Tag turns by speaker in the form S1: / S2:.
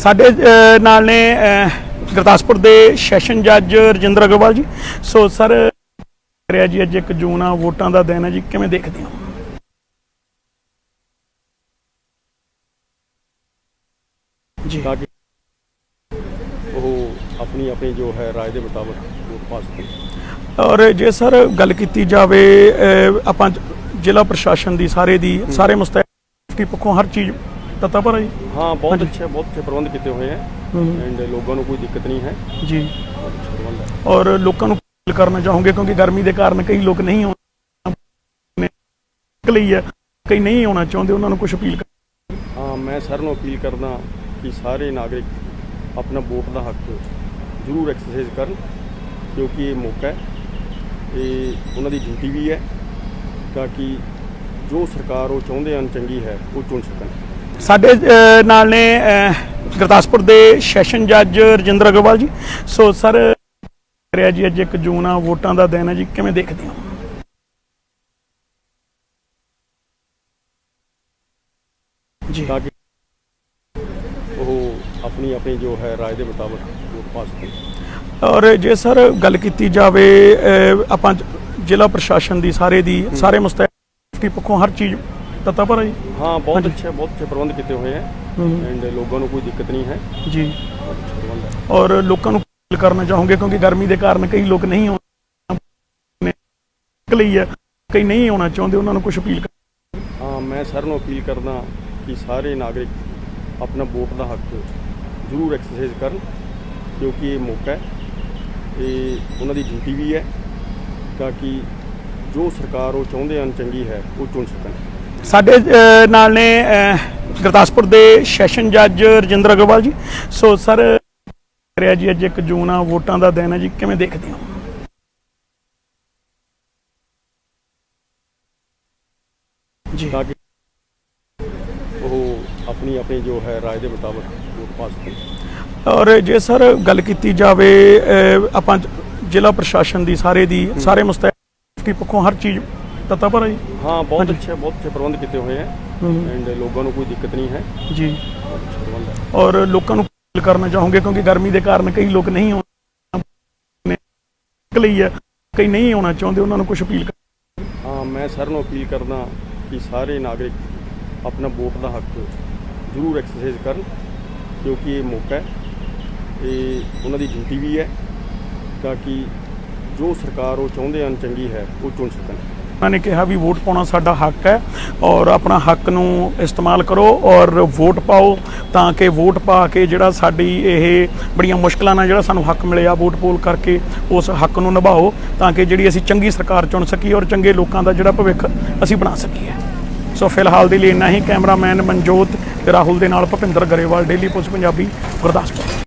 S1: ਸਾਡੇ ਨਾਲ ਨੇ ਗੁਰਦਾਸਪੁਰ ਦੇ ਸੈਸ਼ਨ ਜੱਜ ਰਜਿੰਦਰ ਅਗਰਵਾਲ ਜੀ। ਸੋ ਸਰ ਰਿਹਾ ਜੀ ਅੱਜ 1 ਜੂਨ ਆ ਵੋਟਾਂ ਦਾ ਦਿਨ ਹੈ ਜੀ। ਕਿਵੇਂ ਦੇਖਦੇ ਹੋ? ਜੀ।
S2: ਤਾਂ ਕਿ ਉਹ ਆਪਣੀ ਆਪਣੀ ਜੋ ਹੈ ਰਾਏ ਦੇ ਮੁਤਾਬਕ ਵੋਟ ਪਾ ਸਕਣ
S1: ਔਰ ਜੇ ਸਰ ਗੱਲ ਕੀਤੀ ਜਾਵੇ ਆਪਾਂ ਜ਼ਿਲ੍ਹਾ ਪ੍ਰਸ਼ਾਸਨ ਦੀ ਸਾਰੇ ਦੀ ਸਾਰੇ ਮੁਸਤੈਦੀ ਪੱਖੋਂ ਹਰ ਚੀਜ਼ ਤਤਾ ਹੈ ਜੀ?
S2: ਹਾਂ ਬਹੁਤ ਅੱਛੇ ਬਹੁਤ ਅੱਛੇ ਪ੍ਰਬੰਧ ਕੀਤੇ ਹੋਏ ਹੈ। ਐਂਡ ਲੋਕਾਂ ਨੂੰ ਕੋਈ ਦਿੱਕਤ ਨਹੀਂ ਹੈ।
S1: ਜੀ।
S2: ਪ੍ਰਬੰਧ ਹੈ।
S1: ਔਰ ਲੋਕਾਂ ਨੂੰ ਅਪੀਲ ਕਰਨਾ ਚਾਹੋਗੇ? ਕਿਉਂਕਿ ਗਰਮੀ ਦੇ ਕਾਰਨ ਕਈ ਲੋਕ ਨਹੀਂ ਆਉਣਾ ਲਈ ਹੈ। ਕਈ ਨਹੀਂ ਆਉਣਾ ਚਾਹੁੰਦੇ ਉਹਨਾਂ ਨੂੰ ਕੁਝ ਅਪੀਲ ਕਰ
S2: ਹਾਂ ਮੈਂ ਸਰ ਨੂੰ ਅਪੀਲ ਕਰਦਾ ਕਿ ਸਾਰੇ ਨਾਗਰਿਕ ਆਪਣਾ ਵੋਟ ਦਾ ਹੱਕ ਜ਼ਰੂਰ ਐਕਸਰਸਾਈਜ਼ ਕਰਨ ਕਿਉਂਕਿ ਇਹ ਮੌਕਾ ਹੈ। ਇਹ ਉਹਨਾਂ ਦੀ ਡਿਊਟੀ ਵੀ ਹੈ ਤਾਂ ਕਿ ਜੋ ਸਰਕਾਰ ਉਹ ਚਾਹੁੰਦੇ ਹਨ ਚੰਗੀ ਹੈ ਉਹ ਚੁਣ ਸਕਣ।
S1: ਸਾਡੇ ਨਾਲ ਨੇ ਗੁਰਦਾਸਪੁਰ ਦੇ ਸੈਸ਼ਨ ਜੱਜ ਰਜਿੰਦਰ ਅਗਰਵਾਲ ਜੀ। ਸੋ ਸਰ ਰਿਹਾ ਜੀ ਅੱਜ 1 ਜੂਨ ਆ ਵੋਟਾਂ ਦਾ ਦਿਨ ਹੈ ਜੀ। ਕਿਵੇਂ ਦੇਖਦੇ ਹੋ? ਜੀ।
S2: ਤਾਂ ਕਿ ਉਹ ਆਪਣੀ ਆਪਣੀ ਜੋ ਹੈ ਰਾਏ ਦੇ ਮੁਤਾਬਕ ਵੋਟ ਪਾ ਸਕਣ
S1: ਔਰ ਜੇ ਸਰ ਗੱਲ ਕੀਤੀ ਜਾਵੇ ਆਪਾਂ ਜ਼ਿਲ੍ਹਾ ਪ੍ਰਸ਼ਾਸਨ ਦੀ ਸਾਰੇ ਦੀ ਸਾਰੇ ਮੁਸਤੈਦੀ ਪੱਖੋਂ ਹਰ ਚੀਜ਼ ਤਤਾ ਪਰ ਹੈ ਜੀ?
S2: ਹਾਂ ਬਹੁਤ। ਅੱਛੇ ਬਹੁਤ ਅੱਛੇ ਪ੍ਰਬੰਧ ਕੀਤੇ ਹੋਏ ਹੈ
S1: ਹਮ,
S2: ਐਂਡ ਲੋਕਾਂ ਨੂੰ ਕੋਈ ਦਿੱਕਤ ਨਹੀਂ ਹੈ।
S1: ਜੀ। ਔਰ ਲੋਕਾਂ ਨੂੰ ਅਪੀਲ ਕਰਨਾ ਚਾਹੋਗੇ ਕਿਉਂਕਿ ਗਰਮੀ ਦੇ ਕਾਰਨ ਕਈ ਲੋਕ ਨਹੀਂ ਆਉਣਾ ਲਈ ਹੈ ਕਈ ਨਹੀਂ ਆਉਣਾ ਚਾਹੁੰਦੇ ਉਹਨਾਂ ਨੂੰ ਕੁਝ ਅਪੀਲ ਕਰ
S2: ਹਾਂ ਮੈਂ ਸਰ ਨੂੰ ਅਪੀਲ ਕਰਦਾ ਕਿ ਸਾਰੇ ਨਾਗਰਿਕ ਆਪਣਾ ਵੋਟ ਦਾ ਹੱਕ ਜ਼ਰੂਰ ਐਕਸਰਸਾਈਜ਼ ਕਰਨ ਕਿਉਂਕਿ ਇਹ ਮੌਕਾ ਹੈ। ਇਹ ਉਹਨਾਂ ਦੀ ਡਿਊਟੀ ਵੀ ਹੈ ਤਾਂ ਕਿ ਜੋ ਸਰਕਾਰ ਉਹ ਚਾਹੁੰਦੇ ਹਨ ਚੰਗੀ ਹੈ ਉਹ ਚੁਣ ਸਕਣ।
S1: ਸਾਡੇ ਨਾਲ ਨੇ ਗੁਰਦਾਸਪੁਰ ਦੇ ਸੈਸ਼ਨ ਜੱਜ ਰਜਿੰਦਰ ਅਗਰਵਾਲ ਜੀ। ਸੋ ਸਰ ਰਿਹਾ ਜੀ ਅੱਜ 1 ਜੂਨ ਆ ਵੋਟਾਂ ਦਾ ਦਿਨ ਹੈ ਜੀ। ਕਿਵੇਂ ਦੇਖਦੇ ਹੋ? ਜੀ।
S2: ਤਾਂ ਕਿ ਉਹ ਆਪਣੀ ਆਪਣੀ ਜੋ ਹੈ ਰਾਏ ਦੇ ਮੁਤਾਬਕ ਵੋਟ ਪਾ ਸਕਣ
S1: ਔਰ ਜੇ ਸਰ ਗੱਲ ਕੀਤੀ ਜਾਵੇ ਆਪਾਂ ਜ਼ਿਲ੍ਹਾ ਪ੍ਰਸ਼ਾਸਨ ਦੀ ਸਾਰੇ ਦੀ ਸਾਰੇ ਮੁਸਤੈਦੀ ਪੱਖੋਂ ਹਰ ਚੀਜ਼ ਤਤਾ ਪਰ ਹੈ ਜੀ?
S2: ਹਾਂ ਬਹੁਤ। ਅੱਛੇ ਬਹੁਤ ਅੱਛੇ ਪ੍ਰਬੰਧ ਕੀਤੇ ਹੋਏ ਹੈ
S1: ਹਮ,
S2: ਐਂਡ ਲੋਕਾਂ ਨੂੰ ਕੋਈ ਦਿੱਕਤ ਨਹੀਂ ਹੈ।
S1: ਜੀ। ਔਰ ਲੋਕਾਂ ਨੂੰ ਅਪੀਲ ਕਰਨਾ ਚਾਹੋਗੇ ਕਿਉਂਕਿ ਗਰਮੀ ਦੇ ਕਾਰਨ ਕਈ ਲੋਕ ਨਹੀਂ ਆਉਣਾ ਲਈ ਹੈ ਕਈ ਨਹੀਂ ਆਉਣਾ ਚਾਹੁੰਦੇ ਉਹਨਾਂ ਨੂੰ ਕੁਝ ਅਪੀਲ ਕਰ
S2: ਹਾਂ ਮੈਂ ਸਰ ਨੂੰ ਅਪੀਲ ਕਰਦਾ ਕਿ ਸਾਰੇ ਨਾਗਰਿਕ ਆਪਣਾ ਵੋਟ ਦਾ ਹੱਕ ਜ਼ਰੂਰ ਐਕਸਰਸਾਈਜ਼ ਕਰਨ ਕਿਉਂਕਿ ਇਹ ਮੌਕਾ ਹੈ। ਇਹ ਉਹਨਾਂ ਦੀ ਡਿਊਟੀ ਵੀ ਹੈ ਤਾਂ ਕਿ ਜੋ ਸਰਕਾਰ ਉਹ ਚਾਹੁੰਦੇ ਹਨ ਚੰਗੀ ਹੈ ਉਹ ਚੁਣ ਸਕਣ।
S1: ਉਹਨਾਂ ਨੇ ਕਿਹਾ ਵੀ ਵੋਟ ਪਾਉਣਾ ਸਾਡਾ ਹੱਕ ਹੈ ਔਰ ਆਪਣਾ ਹੱਕ ਨੂੰ ਇਸਤੇਮਾਲ ਕਰੋ ਔਰ ਵੋਟ ਪਾਓ ਤਾਂ ਕਿ ਵੋਟ ਪਾ ਕੇ ਜਿਹੜਾ ਸਾਡੀ ਇਹ ਬੜੀਆਂ ਮੁਸ਼ਕਲਾਂ ਨਾਲ ਜਿਹੜਾ ਸਾਨੂੰ ਹੱਕ ਮਿਲਿਆ ਵੋਟ ਪੋਲ ਕਰਕੇ ਉਸ ਹੱਕ ਨੂੰ ਨਿਭਾਓ ਤਾਂ ਕਿ ਜਿਹੜੀ ਅਸੀਂ ਚੰਗੀ ਸਰਕਾਰ ਚੁਣ ਸਕੀਏ ਔਰ ਚੰਗੇ ਲੋਕਾਂ ਦਾ ਜਿਹੜਾ ਭਵਿੱਖ ਅਸੀਂ ਬਣਾ ਸਕੀਏ। ਸੋ ਫਿਲਹਾਲ ਦੇ ਲਈ ਇੰਨਾ ਹੀ, ਕੈਮਰਾਮੈਨ ਮਨਜੋਤ ਤੇ ਰਾਹੁਲ ਦੇ ਨਾਲ ਭੁਪਿੰਦਰ ਗਰੇਵਾਲ ਡੇਲੀ ਪੋਸਟ ਪੰਜਾਬੀ ਗੁਰਦਾਸਪੁਰ।